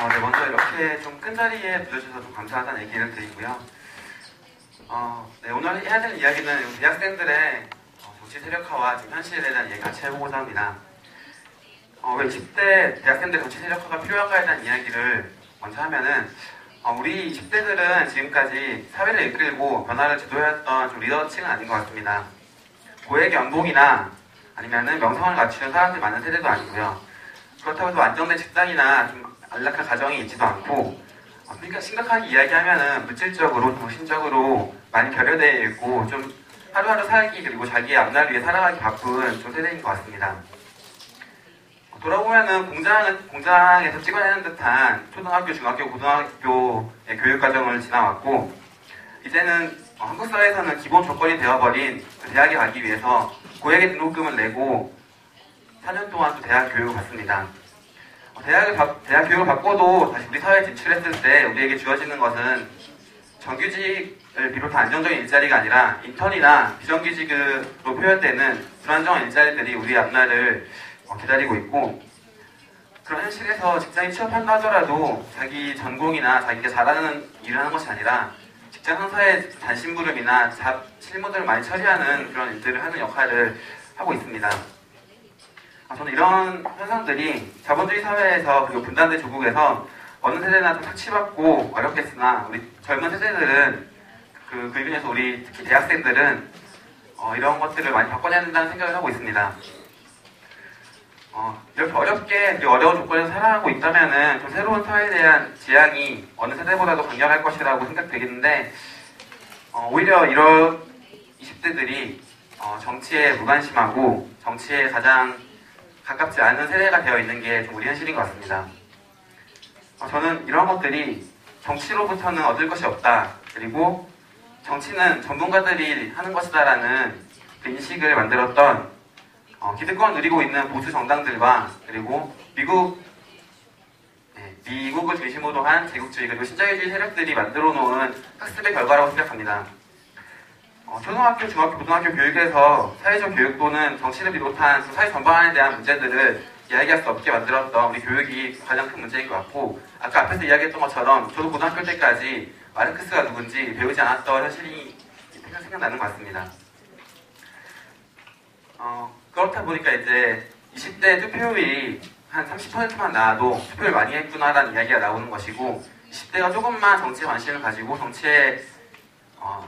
어, 네, 먼저 이렇게 좀 큰 자리에 불러주셔서 좀 감사하다는 얘기를 드리고요. 어, 네, 오늘 해야 되는 이야기는 대학생들의 어, 정치 세력화와 지금 현실에 대한 얘기 같이 해보고자 합니다. 어, 왜 20대 대학생들 정치 세력화가 필요한가에 대한 이야기를 먼저 하면은 어, 우리 20대들은 지금까지 사회를 이끌고 변화를 주도했던 좀 리더층은 아닌 것 같습니다. 고액 연봉이나 아니면은 명성을 갖추는 사람들이 많은 세대도 아니고요. 그렇다고 해서 안정된 직장이나 좀 안락한 가정이 있지도 않고 어, 그러니까 심각하게 이야기하면은 물질적으로 정신적으로 많이 결여되어 있고 좀 하루하루 살기 그리고 자기의 앞날을 위해 살아가기 바쁜 좀 세대인 것 같습니다. 어, 돌아보면은 공장은 공장에서 찍어내는 듯한 초등학교, 중학교, 고등학교의 교육 과정을 지나왔고 이제는 어, 한국 사회에서는 기본 조건이 되어버린 그 대학에 가기 위해서 고액의 등록금을 내고 4년 동안 또 대학 교육을 받습니다. 어, 대학을 받- 대학 교육을 받고도 다시 우리 사회에 진출했을 때 우리에게 주어지는 것은 정규직을 비롯한 안정적인 일자리가 아니라 인턴이나 비정규직으로 표현되는 불안정한 일자리들이 우리 앞날을 어, 기다리고 있고 그런 현실에서 직장에 취업한다 하더라도 자기 전공이나 자기가 잘하는 일을 하는 것이 아니라 직장 상사의 단심부름이나 잡 실무들을 많이 처리하는 그런 일들을 하는 역할을 하고 있습니다. 아, 저는 이런 현상들이 자본주의 사회에서 그리고 분단된 조국에서 어느 세대나 좀 착취받고 어렵겠으나 우리 젊은 세대들은 그, 그 중에서 우리 특히 대학생들은 어, 이런 것들을 많이 바꿔내야 된다는 생각을 하고 있습니다. 어, 이렇게 어렵게 이 어려운 조건에서 살아가고 있다면은 좀 새로운 사회에 대한 지향이 어느 세대보다도 강렬할 것이라고 생각되겠는데 어, 오히려 이런 20대들이 어, 정치에 무관심하고 정치에 가장 가깝지 않은 세대가 되어 있는 게좀 우리 현실인 것 같습니다. 어, 저는 이런 것들이 정치로부터는 얻을 것이 없다. 그리고 정치는 전문가들이 하는 것이다라는 그 인식을 만들었던 어, 기득권을 누리고 있는 보수 정당들과 그리고 미국 네, 미국을 중심으로 한 제국주의 그리고 신자유주의 세력들이 만들어 놓은 학습의 결과라고 생각합니다. 어, 초등학교, 중학교, 고등학교 교육에서 사회적 교육 또는 정치를 비롯한 그 사회 전반에 대한 문제들을 이야기할 수 없게 만들었던 우리 교육이 가장 큰 문제인 것 같고 아까 앞에서 이야기했던 것처럼 저도 고등학교 때까지 마르크스가 누군지 배우지 않았던 현실이 생각- 생각나는 것 같습니다. 어, 그렇다 보니까 이제 20대 투표율이 한 30%만 나와도 투표를 많이 했구나라는 이야기가 나오는 것이고 20대가 조금만 정치에 관심을 가지고 정치에 어,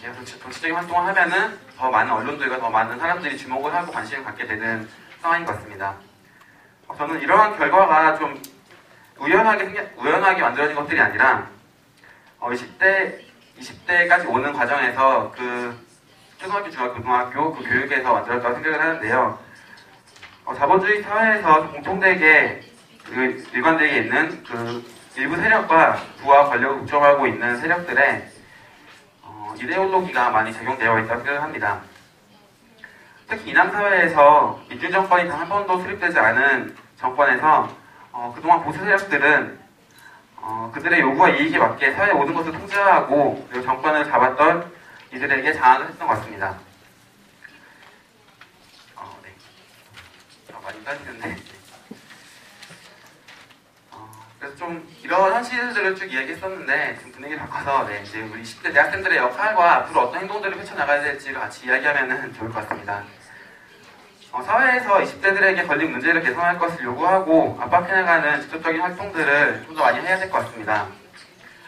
정치, 정치적인 활동을 하면은 더 많은 언론들과 더 많은 사람들이 주목을 하고 관심을 갖게 되는 상황인 것 같습니다. 어, 저는 이러한 결과가 좀 우연하게 생겨- 우연하게 만들어진 것들이 아니라 어, 20대 20대까지 오는 과정에서 그 초등학교, 중학교, 고등학교 그 교육에서 만들었다고 생각을 하는데요. 어, 자본주의 사회에서 공통되게 그 일관되게 있는 그 일부 세력과 부와 권력을 국정하고 있는 세력들의 어, 이데올로기가 많이 적용되어 있다고 생각을 합니다. 특히 이남 사회에서 민주 정권이 단 한 번도 수립되지 않은 정권에서 어, 그동안 보수 세력들은 어, 그들의 요구와 이익에 맞게 사회 모든 것을 통제하고 그리고 정권을 잡았던 이들에게 장악을 했던 것 같습니다. 어, 네. 어, 많이 따지는데. 어, 그래서 좀 이런 현실들을 쭉 이야기했었는데 좀 분위기 바꿔서 네, 이제 우리 10대 대학생들의 역할과 앞으로 어떤 행동들을 펼쳐나가야 될지를 같이 이야기하면 좋을 것 같습니다. 어, 사회에서 20대들에게 걸린 문제를 개선할 것을 요구하고 압박해나가는 직접적인 활동들을 좀 더 많이 해야 될 것 같습니다.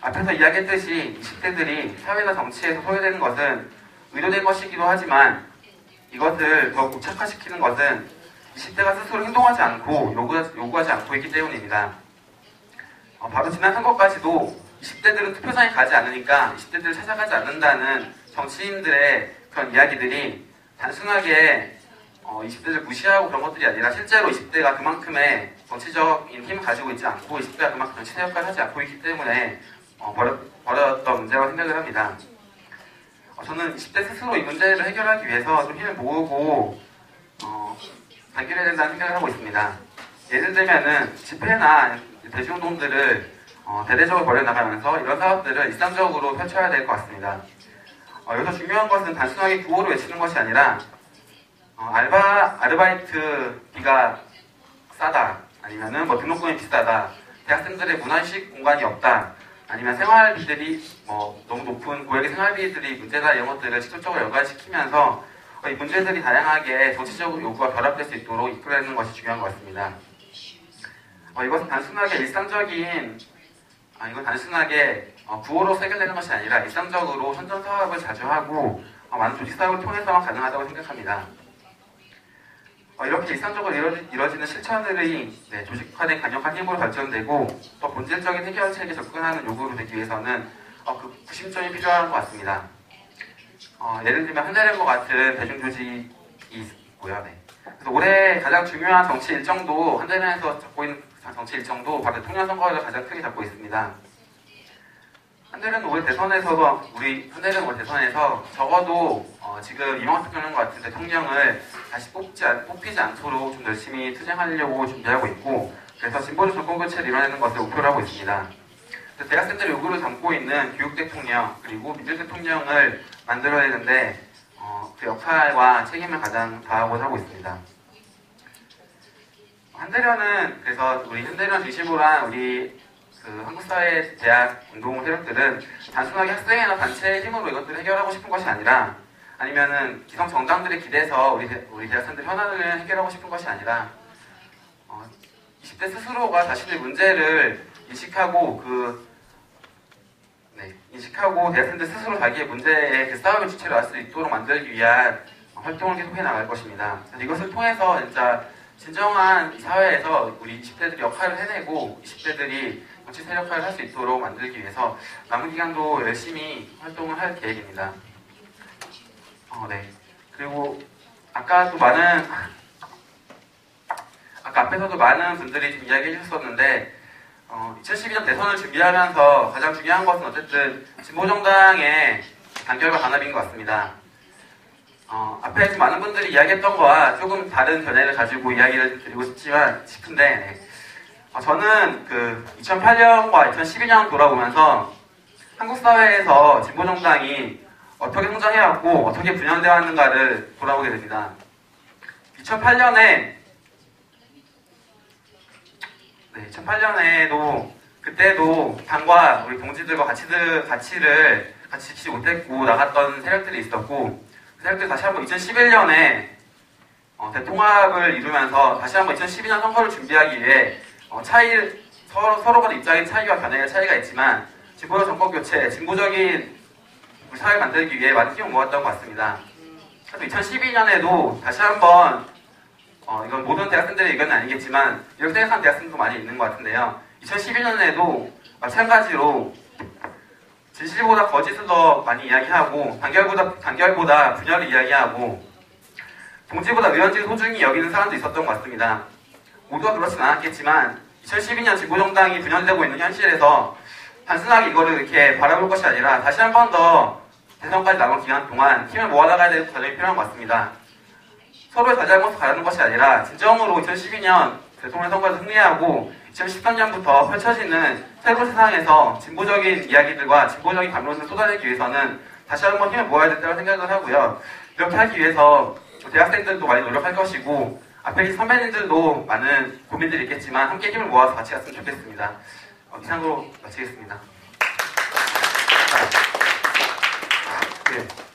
앞에서 이야기했듯이 20대들이 사회나 정치에서 소외되는 것은 의도된 것이기도 하지만 이것을 더 고착화시키는 것은 20대가 스스로 행동하지 않고 요구, 요구하지 않고 있기 때문입니다. 어, 바로 지난 선거까지도 20대들은 투표장에 가지 않으니까 20대들을 찾아가지 않는다는 정치인들의 그런 이야기들이 단순하게 어, 20대를 무시하고 그런 것들이 아니라 실제로 20대가 그만큼의 정치적인 힘을 가지고 있지 않고 20대가 그만큼 정치적 역할을 하지 않고 있기 때문에 어, 벌어, 벌어졌던 문제라고 생각을 합니다. 어, 저는 20대 스스로 이 문제를 해결하기 위해서 좀 힘을 모으고 어, 단결해야 된다는 생각을 하고 있습니다. 예를 들면은 집회나 대중운동들을 어, 대대적으로 벌여나가면서 이런 사업들을 일상적으로 펼쳐야 될 것 같습니다. 어, 여기서 중요한 것은 단순하게 구호를 외치는 것이 아니라 어, 알바 아르바이트비가 싸다 아니면은 뭐 등록금이 비싸다 대학생들의 문화식 공간이 없다. 아니면 생활비들이 뭐 너무 높은 고액의 생활비들이 문제다 이런 것들을 직접적으로 연관시키면서 어, 이 문제들이 다양하게 정치적 요구가 결합될 수 있도록 이끌어내는 것이 중요한 것 같습니다. 어, 이것은 단순하게 일상적인 아, 이건 단순하게 어, 구호로 해결되는 것이 아니라 일상적으로 선전 사업을 자주 하고 어, 많은 조직 사업을 통해서만 가능하다고 생각합니다. 어, 이렇게 일상적으로 이루어지, 이루어지는 실천들이 네, 조직화된 강력한 힘으로 발전되고 더 본질적인 해결책에 접근하는 요구로 되기 위해서는 어, 그 구심점이 필요한 것 같습니다. 어, 예를 들면 한대련과 같은 대중조직이 있고요. 네. 그래서 올해 가장 중요한 정치 일정도 한대련에서 잡고 있는 정치 일정도 바로 대통령 선거를 가장 크게 잡고 있습니다. 한대련은 올해 대선에서 우리 한대련 올해 대선에서 적어도 어, 지금 이명박 대통령 같은 대통령을 다시 뽑지 않- 뽑히지 않도록 좀 열심히 투쟁하려고 준비하고 있고 그래서 진보적 정권 교체를 이뤄내는 것을 목표로 하고 있습니다. 그래서 대학생들의 요구를 담고 있는 교육 대통령 그리고 민주 대통령을 만들어내는데 어, 그 역할과 책임을 가장 다하고 하고 있습니다. 한대련은 그래서 우리 한대련 중심으로 한 우리 그 한국 사회 대학 운동 세력들은 단순하게 학생이나 단체의 힘으로 이것들을 해결하고 싶은 것이 아니라 아니면은 기성 정당들에 기대서 우리 대, 우리 대학생들 현안을 해결하고 싶은 것이 아니라 어, 20대 스스로가 자신의 문제를 인식하고 그 네, 인식하고 대학생들 스스로 자기의 문제에 그 싸움의 주체를 알수 있도록 만들기 위한 활동을 계속해 나갈 것입니다. 이것을 통해서 진짜 진정한 이 사회에서 우리 20대들이 역할을 해내고 20대들이 정치 세력화를 할 수 있도록 만들기 위해서 남은 기간도 열심히 활동을 할 계획입니다. 어, 네. 그리고 아까도 많은 아까 앞에서도 많은 분들이 좀 이야기해 주셨었는데 어, 2012년 대선을 준비하면서 가장 중요한 것은 어쨌든 진보정당의 단결과 단합인 것 같습니다. 어, 앞에 좀 많은 분들이 이야기했던 거와 조금 다른 견해를 가지고 이야기를 드리고 싶지만 싶은데 네. 어, 저는 그 2008년과 2012년 돌아보면서 한국 사회에서 진보정당이 어떻게 성장해왔고 어떻게 분열되어 왔는가를 돌아보게 됩니다. 2008년에 네, 2008년에도 그때도 당과 우리 동지들과 가치들 가치를 같이 지키지 못했고 나갔던 세력들이 있었고 그 세력들이 다시 한번 2011년에 어, 대통합을 이루면서 다시 한번 2012년 선거를 준비하기 위해 어, 차이 서로 서로 간의 입장의 차이와 견해의 차이가 있지만 진보적 정권 교체, 진보적인 우리 사회 만들기 위해 많은 힘을 모았던 것 같습니다. 그래서 2012년에도 다시 한번 어, 이건 모든 대학생들의 의견은 아니겠지만 이렇게 생각하는 대학생도 많이 있는 것 같은데요. 2012년에도 마찬가지로 진실보다 거짓을 더 많이 이야기하고 단결보다 단결보다 분열을 이야기하고 동지보다 의원직을 소중히 여기는 사람도 있었던 것 같습니다. 모두가 그렇진 않았겠지만 2012년 진보정당이 분열되고 있는 현실에서 단순하게 이거를 이렇게 바라볼 것이 아니라 다시 한 번 더 대선까지 남은 기간 동안 힘을 모아나가야 되는 과정이 필요한 것 같습니다. 서로의 자잘못을 가르는 것이 아니라 진정으로 2012년 대통령 선거에서 승리하고 2013년부터 펼쳐지는 새로운 세상에서 진보적인 이야기들과 진보적인 감론을 쏟아내기 위해서는 다시 한번 힘을 모아야 된다고 생각을 하고요. 이렇게 하기 위해서 대학생들도 많이 노력할 것이고 앞에 계신 선배님들도 많은 고민들이 있겠지만 함께 힘을 모아서 같이 갔으면 좋겠습니다. 어, 이상으로 마치겠습니다. 네.